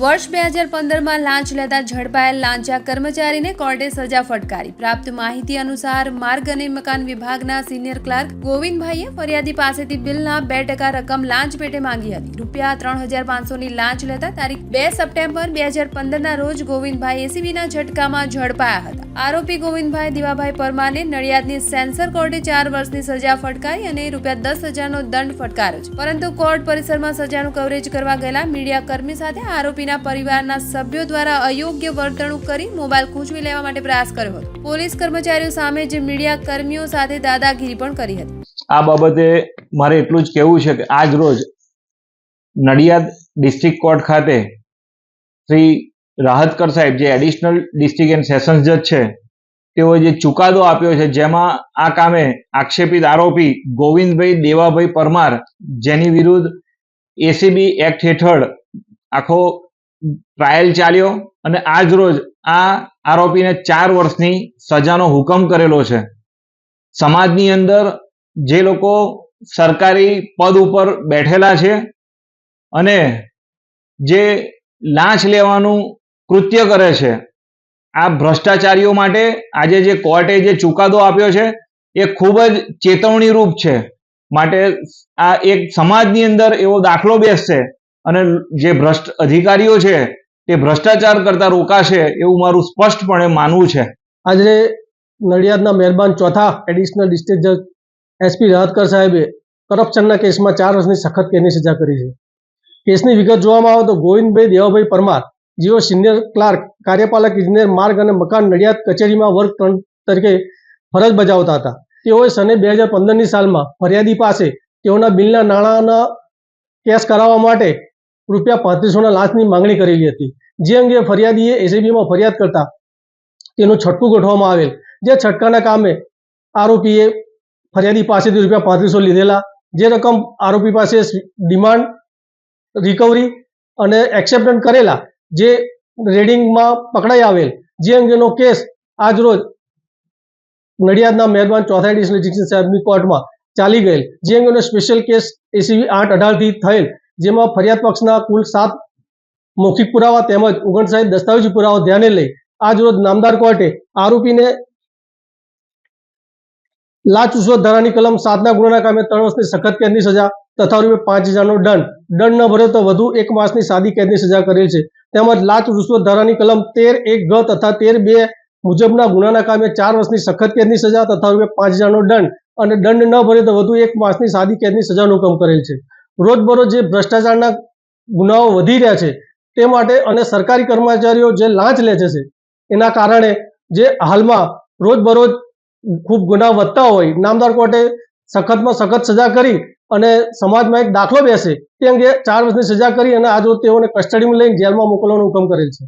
વર્ષ બે હજાર પંદરમાં લાંચ લેતા ઝડપાયેલ લાંચા કર્મચારીને કોર્ટે સજા ફટકારી. પ્રાપ્ત માહિતી અનુસાર માર્ગ અને મકાન વિભાગના સિનિયર ક્લાર્ક ગોવિંદભાઈએ ફરિયાદી પાસેથી બિલના બે ટકા રકમ લાંચ પેટે માંગી હતી. રૂપિયા ત્રણ હજાર પાંચસોની લાંચ લેતા તારીખ બે સપ્ટેમ્બર બે હજાર પંદરના રોજ ગોવિંદભાઈ એસીબીના ઝટકામાં ઝડપાયા હતા. આરોપી ગોવિંદભાઈ દિવાભાઈ પરમારને નડિયાદની સેન્સર કોર્ટે ચાર વર્ષની સજા ફટકારી અને રૂપિયા દસ હજારનો દંડ ફટકાર્યો છે. પરંતુ કોર્ટ પરિસરમાં સજાનું કવરેજ કરવા ગયેલા મીડિયા કર્મી સાથે આરોપીના પરિવારના સભ્યો દ્વારા અયોગ્ય વર્તણૂક કરી મોબાઈલ ખૂંચવી લેવા માટે પ્રયાસ કર્યો હતો. પોલીસ કર્મચારીઓ સામે જે મીડિયા કર્મીઓ સાથે દાદાગીરી પણ કરી હતી. આ બાબતે મારે એટલું જ કહેવું છે કે આજ રોજ નડિયાદ ડિસ્ટ્રિક્ટ કોર્ટ ખાતે શ્રી રાહતકર સાહેબ, જે એડિશનલ ડિસ્ટ્રિક્ટ એન્ડ સેશન્સ જજ છે, તેઓએ જે ચુકાદો આપ્યો છે, જેમાં આ કામે આક્ષેપિત આરોપી ગોવિંદભાઈ દેવાભાઈ પરમાર, જેની વિરુદ્ધ એસીબી એક્ટ હેઠળ આખો ટ્રાયલ ચાલ્યો અને આજ રોજ આ આરોપીને ચાર વર્ષની સજાનો હુકમ કરેલો છે. સમાજની અંદર જે લોકો સરકારી પદ ઉપર બેઠેલા છે અને જે લાંચ લેવાનું કૃત્ય કરે છે, આ ભ્રષ્ટાચારીઓ માટે આજે જે કોર્ટે જે ચુકાદો આપ્યો છે એ ખૂબ જ ચેતવણીરૂપ છે. માટે આ એક સમાજની અંદર એવો દાખલો બેસશે અને જે ભ્રષ્ટ અધિકારીઓ છે, તે ભ્રષ્ટાચાર કરતા રોકાશે એવું મારું સ્પષ્ટપણે માનવું છે. આજે નડિયાદના મહેરબાન ચોથા એડિશનલ ડિસ્ટ્રિક્ટ જજ એસપી રાહતકર સાહેબે કરપ્શનના કેસમાં ચાર વર્ષની સખત કેદની સજા કરી છે. કેસની વિગત જોવામાં આવે તો ગોવિંદભાઈ દેવાભાઈ પરમાર, જેઓ સિનિયર ક્લાર્ક, કાર્યપાલક, ઇજનેર, માર્ગ અને મકાન નડિયાદ કચેરીમાં વર્ક ત્રણ તરીકે ફરજ બજાવતા હતા. તેઓએ સને બે હજાર પંદરની સાલમાં ફરિયાદી પાસે તેઓના બિલના નાણાંના કેસ કરાવવા માટે રૂપિયા પાંત્રીસોના લાંચની માંગણી કરેલી હતી. જે અંગે ફરિયાદીએ એસીબીમાં ફરિયાદ કરતા તેનું છટકું ગોઠવવામાં આવેલ. જે છટકાના કામે આરોપીએ ફરિયાદી પાસેથી રૂપિયા પાંત્રીસો લીધેલા. જે રકમ આરોપી પાસે ડિમાન્ડ, રિકવરી અને એક્સેપ્ટન્ટ કરેલા જે રેડિંગમાં પકડાઈ આવેલ. જે અંગેનો કેસ આજરોજ નડિયાદના મહેરબાન ચોથા એડિશનલ સાહેબની કોર્ટમાં ચાલી ગયેલ. જે અંગેનો સ્પેશિયલ કેસ એસીબી આઠ અઢારથી થયેલ. જેમાં ફરિયાદ પક્ષના કુલ સાત મૌખિક પુરાવા તેમજ ઓગણસાઠ દસ્તાવેજી પુરાવા ધ્યાને લઈ આજ રોજ નામદાર કોર્ટે આરોપીને લાચ ઉશ્વત ધારાની કલમ સાતના ગુનાના કામે ત્રણ વર્ષની સખત કેદની સજા તથા રૂપિયા પાંચ હજારનો દંડ. દંડ ન ભરે તો વધુ એક માસની સાદી કેદની સજા કરેલ છે. તેમજ લાચ રૂશ્વત ધારાની કલમ તેર એક ગ તથા તેર બે મુજબના ગુનાના કામે ચાર વર્ષની સખત કેદની સજા તથા રૂપિયા પાંચ હજારનો દંડ. અને દંડ ન ભરે તો વધુ એક માસની સાદી કેદની સજાનો હુકમ કરેલ છે. રોજબરોજ જે ભ્રષ્ટાચારના ગુનાઓ વધી રહ્યા છે, તે માટે અને સરકારી કર્મચારીઓ જે લાંચ લે છે એના કારણે જે હાલમાં રોજબરોજ ખૂબ ગુના વધતા હોય, નામદાર કોર્ટે સખતમાં સખત સજા કરી અને સમાજમાં એક દાખલો બેસે, તે અંગે ચાર વર્ષની સજા કરી અને આજ તેઓને કસ્ટડીમાં લઈને જેલમાં મોકલવાનો હુકમ કરેલ છે.